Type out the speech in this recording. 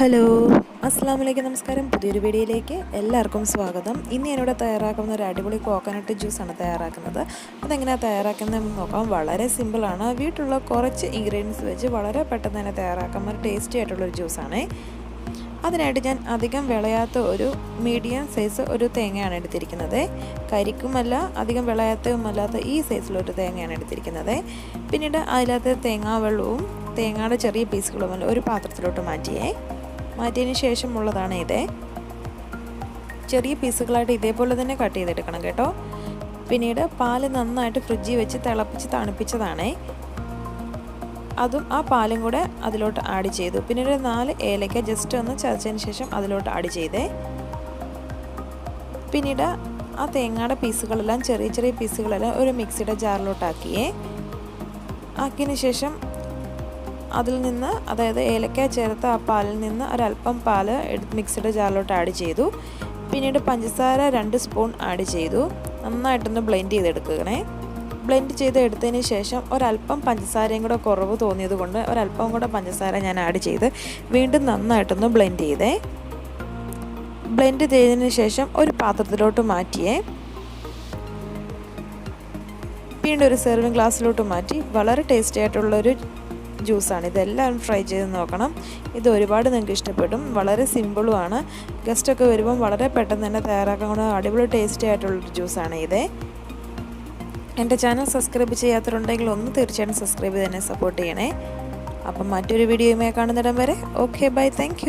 Hello. അസ്സാം വലൈക്കും നമസ്കാരം. പുതിയൊരു വീഡിയോയിലേക്ക് എല്ലാവർക്കും സ്വാഗതം. ഇന്ന് ഞാനിവിടെ തയ്യാറാക്കുന്ന ഒരു അടിപൊളി കോക്കനട്ട് ജ്യൂസാണ് തയ്യാറാക്കുന്നത്. അതെങ്ങനെയാണ് തയ്യാറാക്കുന്നതെന്ന് നോക്കാം. വളരെ സിമ്പിളാണ് വീട്ടിലുള്ള കുറച്ച് ഇൻഗ്രീഡിയൻസ് വെച്ച് വളരെ പെട്ടെന്ന് തന്നെ തയ്യാറാക്കുന്ന ഒരു ടേസ്റ്റി ആയിട്ടുള്ളൊരു ജ്യൂസാണ് അതിനായിട്ട് ഞാൻ അധികം വിളയാത്ത ഒരു മീഡിയം സൈസ് ഒരു തേങ്ങയാണ് എടുത്തിരിക്കുന്നത്. കരിക്കുമല്ല അധികം വിളയാത്തതുമല്ലാത്ത ഈ സൈസിലൊരു തേങ്ങയാണ് എടുത്തിരിക്കുന്നത്. പിന്നീട് അതിനകത്ത് തേങ്ങാ വെള്ളവും തേങ്ങയുടെ ചെറിയ പീസുകളുമല്ല ഒരു പാത്രത്തിലോട്ട് മാറ്റിയേ. മാറ്റിയതിന് ശേഷമുള്ളതാണ് ഇത്. ചെറിയ പീസുകളായിട്ട് ഇതേപോലെ തന്നെ കട്ട് ചെയ്തെടുക്കണം കേട്ടോ. പിന്നീട് പാൽ നന്നായിട്ട് ഫ്രിഡ്ജിൽ വെച്ച് തിളപ്പിച്ച് തണുപ്പിച്ചതാണേ. അതും ആ പാലും കൂടെ അതിലോട്ട് ആഡ് ചെയ്തു. പിന്നീട് നാല് ഏലക്ക ജസ്റ്റ് ഒന്ന് ചതച്ചതിന് ശേഷം അതിലോട്ട് ആഡ് ചെയ്തേ. പിന്നീട് ആ തേങ്ങയുടെ പീസുകളെല്ലാം ചെറിയ ചെറിയ പീസുകളെല്ലാം ഒരു മിക്സിയുടെ ജാറിലോട്ടാക്കിയേ. ആക്കിയതിന് ശേഷം അതിൽ നിന്ന് അതായത് ഏലക്ക ചേർത്ത് ആ പാലിൽ നിന്ന് ഒരല്പം പാൽ മിക്സഡ് ജാറിലോട്ട് ആഡ് ചെയ്തു. പിന്നീട് പഞ്ചസാര രണ്ട് സ്പൂൺ ആഡ് ചെയ്തു. നന്നായിട്ടൊന്ന് ബ്ലെൻഡ് ചെയ്തെടുക്കണേ ബ്ലെൻഡ് ചെയ്ത് എടുത്തതിന് ശേഷം ഒരല്പം പഞ്ചസാരയും കൂടെ കുറവ് തോന്നിയത് കൊണ്ട് ഒരല്പം കൂടെ പഞ്ചസാര ഞാൻ ആഡ് ചെയ്ത് വീണ്ടും നന്നായിട്ടൊന്ന് ബ്ലെൻഡ് ചെയ്തേ. ബ്ലെൻഡ് ചെയ്തതിന് ശേഷം ഒരു പാത്രത്തിലോട്ട് മാറ്റിയേ. വീണ്ടും ഒരു സെർവിങ് ഗ്ലാസ്സിലോട്ട് മാറ്റി. വളരെ ടേസ്റ്റി ആയിട്ടുള്ളൊരു ജ്യൂസാണ്. ഇതെല്ലാം ട്രൈ ചെയ്ത് നോക്കണം. ഇത് ഒരുപാട് നിങ്ങൾക്ക് ഇഷ്ടപ്പെടും. വളരെ സിമ്പിളുമാണ്. ഗസ്റ്റൊക്കെ വരുമ്പം വളരെ പെട്ടെന്ന് തന്നെ തയ്യാറാക്കാൻ അടിപൊളി ടേസ്റ്റി ആയിട്ടുള്ളൊരു ജ്യൂസാണ് ഇത്. എന്റെ ചാനൽ സബ്സ്ക്രൈബ് ചെയ്യാത്തവരുണ്ടെങ്കിൽ ഒന്ന് തീർച്ചയായിട്ടും സബ്സ്ക്രൈബ് ചെയ്ത് തന്നെ സപ്പോർട്ട് ചെയ്യണേ. അപ്പം മറ്റൊരു വീഡിയോയുമായി കാണുന്നിടം വരെ. Okay bye thank